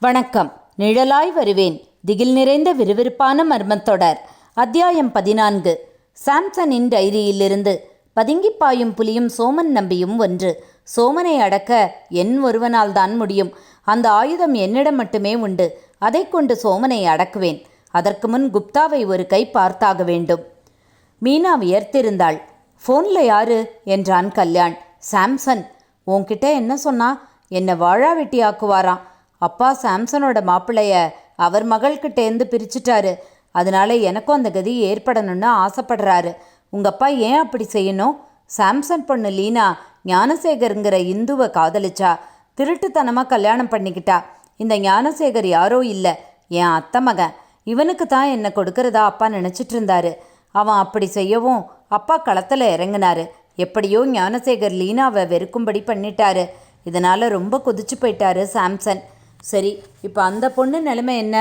வணக்கம். நிழலாய் வருவேன். திகில் நிறைந்த விறுவிறுப்பான மர்மத்தொடர் அத்தியாயம் பதினான்கு. சாம்சனின் டைரியிலிருந்து பதுங்கிப் பாயும் புலியும் சோமன் நம்பியும் ஒன்று. சோமனை அடக்க என் ஒருவனால் தான் முடியும். அந்த ஆயுதம் என்னிடம் மட்டுமே உண்டு. அதைக் கொண்டு சோமனை அடக்குவேன். அதற்கு முன் குப்தாவை ஒரு கை பார்த்தாக வேண்டும். மீனா வியர்த்திருந்தாள். ஃபோனில் யாரு? என்றான் கல்யாண். சாம்சன். உன்கிட்ட என்ன சொன்னா? என்னை வாழா வெட்டி ஆக்குவாராம் அப்பா சாம்சனோட மாப்பிள்ளைய அவர் மகள்கிட்டேருந்து பிரிச்சுட்டாரு. அதனால எனக்கும் அந்த கதி ஏற்படணும்னு ஆசைப்படுறாரு. உங்கள் அப்பா ஏன் அப்படி செய்யணும்? சாம்சன் பொண்ணு லீனா ஞானசேகருங்கிற இந்துவை காதலிச்சா. திருட்டுத்தனமாக கல்யாணம் பண்ணிக்கிட்டா. இந்த ஞானசேகர் யாரோ இல்லை. என் அத்தை மகன். இவனுக்கு தான் என்னை கொடுக்கறதா அப்பா நினச்சிட்டு இருந்தாரு. அவன் அப்படி செய்யவும் அப்பா களத்தில் இறங்கினாரு. எப்படியோ ஞானசேகர் லீனாவை வெறுக்கும்படி பண்ணிட்டாரு. இதனால் ரொம்ப கொதிச்சு போயிட்டாரு சாம்சன். சரி இப்போ அந்த பொண்ணு நிலைமை என்ன?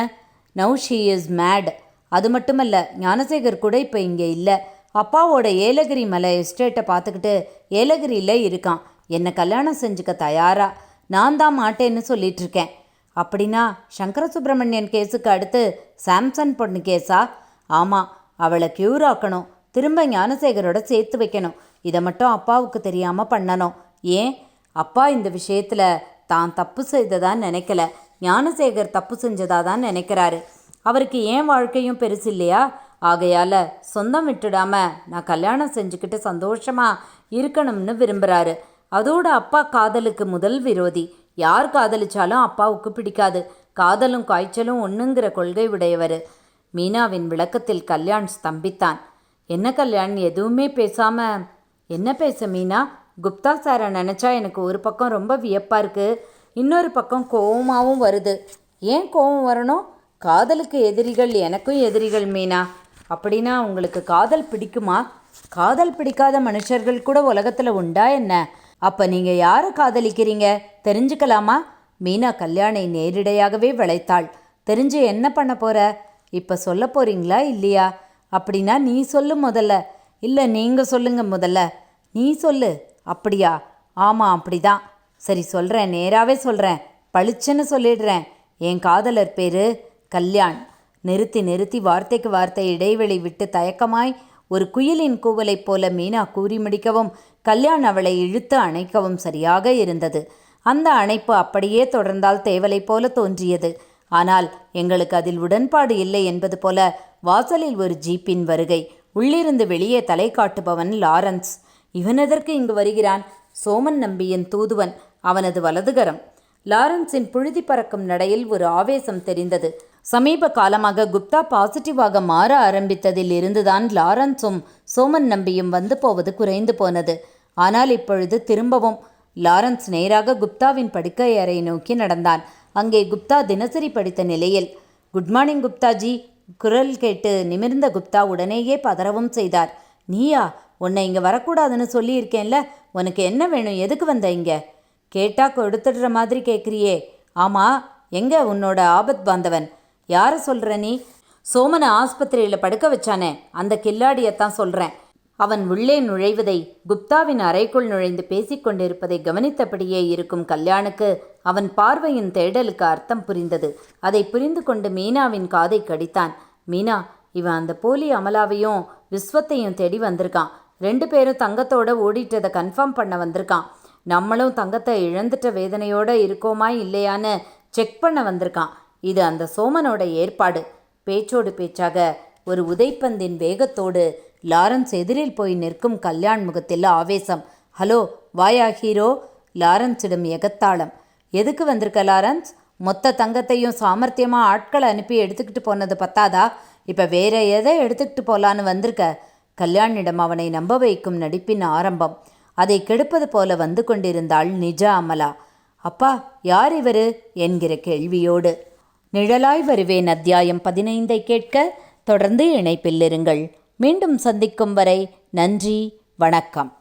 நவ் ஷீ இஸ் மேட் அது மட்டுமல்ல ஞானசேகர் கூட இப்போ இங்கே இல்லை. அப்பாவோட ஏலகிரி மலை எஸ்டேட்டை பார்த்துக்கிட்டு ஏலகிரியில் இருக்கான். என்னை கல்யாணம் செஞ்சுக்க தயாரா? நான் தான் மாட்டேன்னு சொல்லிகிட்ருக்கேன் அப்படின்னா சங்கர சுப்பிரமணியன் கேஸுக்கு அடுத்து சாம்சன் பொண்ணு கேஸா? ஆமாம் அவளை க்யூர் ஆக்கணும். திரும்ப ஞானசேகரோட சேர்த்து வைக்கணும். இதை மட்டும் அப்பாவுக்கு தெரியாமல் பண்ணணும். ஏன்? அப்பா இந்த விஷயத்தில் தான் தப்பு செய்ததா நினைக்கல. ஞானசேகர் தப்பு செஞ்சதா தான் நினைக்கிறாரு. அவருக்கு ஏன் வாழ்க்கையும் பெருசு இல்லையா? ஆகையால் சொந்தம் விட்டுடாம நான் கல்யாணம் செஞ்சுக்கிட்டு சந்தோஷமா இருக்கணும்னு விரும்புகிறாரு அதோட அப்பா காதலுக்கு முதல் விரோதி. யார் காதலிச்சாலும் அப்பாவுக்கு பிடிக்காது. காதலும் காய்ச்சலும் ஒன்றுங்கிற கொள்கை உடையவர். மீனாவின் விளக்கத்தில் கல்யாண் ஸ்தம்பித்தான். என்ன கல்யாண்? எதுவுமே பேசாம என்ன பேச மீனா? குப்தா சாரை நினச்சா எனக்கு ஒரு பக்கம் ரொம்ப வியப்பாக இருக்குது இன்னொரு பக்கம் கோவமாகவும் வருது. ஏன் கோவம் வரணும்? காதலுக்கு எதிரிகள் எனக்கும் எதிரிகள் மீனா. அப்படின்னா உங்களுக்கு காதல் பிடிக்குமா? காதல் பிடிக்காத மனுஷர்கள் கூட உலகத்தில் உண்டா என்ன? அப்போ நீங்கள் யாரை காதலிக்கிறீங்க? தெரிஞ்சுக்கலாமா? மீனா கல்யாணை நேரிடையாகவே விளைத்தாள். தெரிஞ்சு என்ன பண்ண போற? இப்போ சொல்ல போறீங்களா இல்லையா? அப்படின்னா நீ சொல்லு முதல்ல. இல்லை நீங்கள் சொல்லுங்க முதல்ல. நீ சொல்லு. அப்படியா? ஆமாம் அப்படிதான். சரி சொல்கிறேன் நேராகவே சொல்கிறேன் பளிச்சுன்னு சொல்லிடுறேன். என் காதலர் பேரு கல்யாண். நிறுத்தி நிறுத்தி வார்த்தைக்கு வார்த்தை இடைவெளி விட்டு தயக்கமாய் ஒரு குயிலின் கூவலைப் போல மீனா கூறி முடிக்கவும் கல்யாண் அவளை இழுத்து அணைக்கவும் சரியாக இருந்தது. அந்த அணைப்பு அப்படியே தொடர்ந்தால் தேவலை போல தோன்றியது. ஆனால் எங்களுக்கு அதில் உடன்பாடு இல்லை என்பது போல வாசலில் ஒரு ஜீப்பின் வருகை. உள்ளிருந்து வெளியே தலை காட்டுபவன் லாரன்ஸ். இவன் எதற்கு இங்கு வருகிறான். சோமன் நம்பியின் தூதுவன் அவனது வலதுகரம். லாரன்ஸின் புழுதி பறக்கும் நடையில் ஒரு ஆவேசம் தெரிந்தது. சமீப காலமாக குப்தா பாசிட்டிவாக மாற ஆரம்பித்ததில் இருந்துதான் லாரன்ஸும் சோமன் நம்பியும் வந்து போவது குறைந்து போனது. ஆனால் இப்பொழுது திரும்பவும் லாரன்ஸ் நேராக குப்தாவின் படுக்கை அறை நோக்கி நடந்தான். அங்கே குப்தா தினசரி படித்த நிலையில் குட் மார்னிங் குப்தாஜி. குரல் கேட்டு நிமிர்ந்த குப்தா உடனேயே பதறவும் செய்தார். நீயா? உன்னை இங்கே வரக்கூடாதுன்னு சொல்லியிருக்கேன்ல உனக்கு என்ன வேணும் எதுக்கு வந்த இங்கே? கேட்டா கொடுத்துடுற மாதிரி கேட்குறியே ஆமாம் எங்கே உன்னோட ஆபத் பாந்தவன்? யாரை சொல்கிற நீ? சோமனை ஆஸ்பத்திரியில் படுக்க வச்சானே அந்த கில்லாடியத்தான் சொல்கிறேன் அவன் உள்ளே நுழைவதை குப்தாவின் அறைக்குள் நுழைந்து பேசிக்கொண்டிருப்பதை கவனித்தபடியே இருக்கும் கல்யாணுக்கு அவன் பார்வையின் தேடலுக்கு அர்த்தம் புரிந்தது. அதை புரிந்து கொண்டு மீனாவின் காதை கடித்தான். மீனா இவன் அந்த போலி அமலாவையும் விஸ்வத்தையும் தேடி வந்திருக்கான். ரெண்டு பேரும் தங்கத்தோட ஓடிட்டதை கன்ஃபார்ம் பண்ண வந்திருக்கான். நம்மளும் தங்கத்தை இழந்துட்ட வேதனையோட இருக்கோமா இல்லையான்னு செக் பண்ண வந்திருக்கான். இது அந்த சோமனோட ஏற்பாடு. பேச்சோடு பேச்சாக ஒரு உதைப்பந்தின் வேகத்தோடு லாரன்ஸ் எதிரில் போய் நிற்கும் கல்யாண் முகத்தில் ஆவேசம். ஹலோ வாயா ஹீரோ? லாரன்ஸிடம் எகத்தாளம். எதுக்கு வந்திருக்க லாரன்ஸ்? மொத்த தங்கத்தையும் சாமர்த்தியமாக ஆட்களை அனுப்பி எடுத்துக்கிட்டு போனது பத்தாதா? இப்போ வேற எதை எடுத்துக்கிட்டு போகலான்னு வந்திருக்க? கல்யாணிடம் அவனை நம்ப வைக்கும் நடிப்பின் ஆரம்பம். அதை கெடுப்பது போல வந்து கொண்டிருந்தாள் நிஜா அமலா. அப்பா யார் இவரு? என்கிற கேள்வியோடு. நிழலாய் வருவேன் அத்தியாயம் பதினைந்தை கேட்க தொடர்ந்து இணைப்பில் இருங்கள். மீண்டும் சந்திக்கும் வரை நன்றி வணக்கம்.